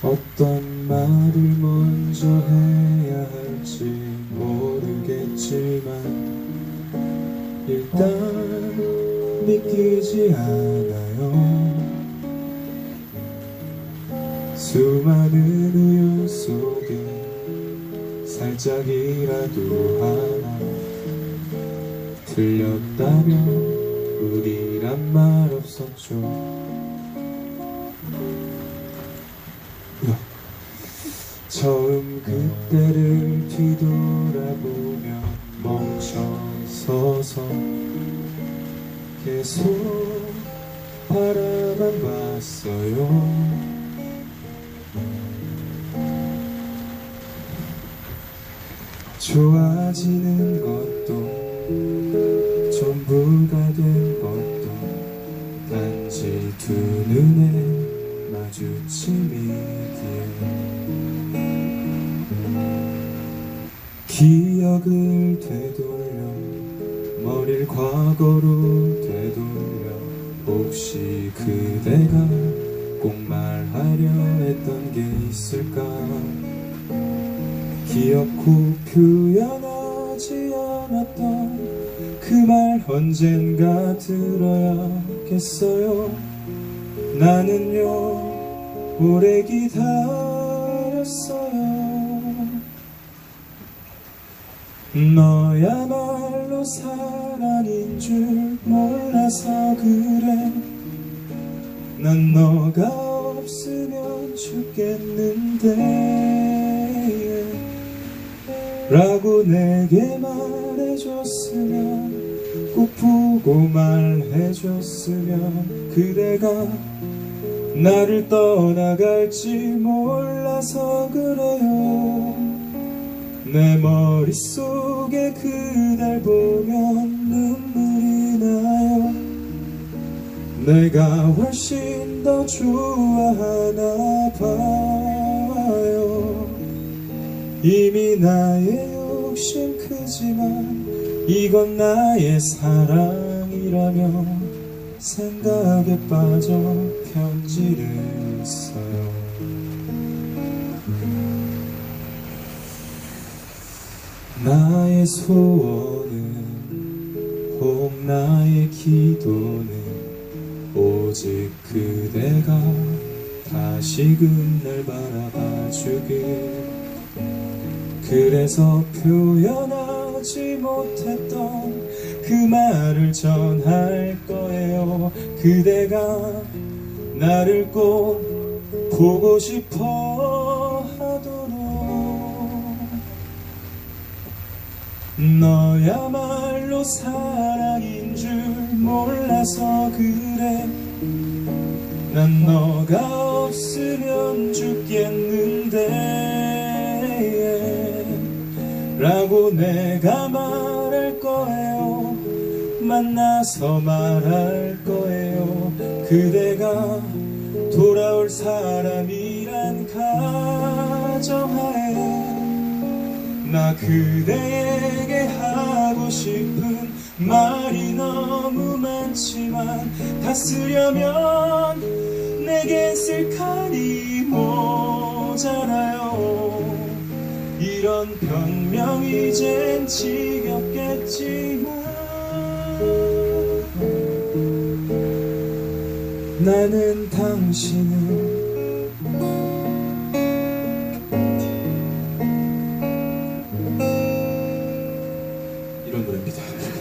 어떤 말을 먼저 해야 할지 모르겠지만 일단 믿기지 않아요. 수많은 우연 속에 살짝이라도 하나 들렸다면 우리란 말 없었죠. 그때를 뒤돌아보며 멈춰서서 계속 바라만 봤어요. 좋아지는 것도 전부가 된 것도 단지 두 눈의 마주침이기에 기억을 되돌려 머리를 과거로 되돌려 혹시 그대가 꼭 말하려 했던 게 있을까? 기억후 표현하지 않았던 그 말 언젠가 들어야겠어요. 나는요 오래 기다렸어 너야말로 사랑인 줄 몰라서 그래. 난 너가 없으면 죽겠는데. 라고 내게 말해줬으면 꼭 보고 말해줬으면 그대가 나를 떠나갈지 몰라서 그래요 내 머릿속에 그댈 보면 눈물이 나요. 내가 훨씬 더 좋아하나 봐요. 이미 나의 욕심 크지만 이건 나의 사랑이라며 생각에 빠져 편지를 써요 나의 소원은 혹 나의 기도는 오직 그대가 다시금 날 바라봐 주길. 그래서 표현하지 못했던 그 말을 전할 거예요. 그대가 나를 꼭 보고 싶어 너야말로 사랑인 줄 몰라서 그래. 난 너가 없으면 죽겠는데. 라고 내가 말할 거예요. 만나서 말할 거예요. 그대가 돌아올 사람이란 가정하에. 나 그대 하고 싶은 말이 너무 많지만 다 쓰려면 내겐 쓸 칼이 모자라요. 이런 변명 이젠 지겹겠지만 나는 당신을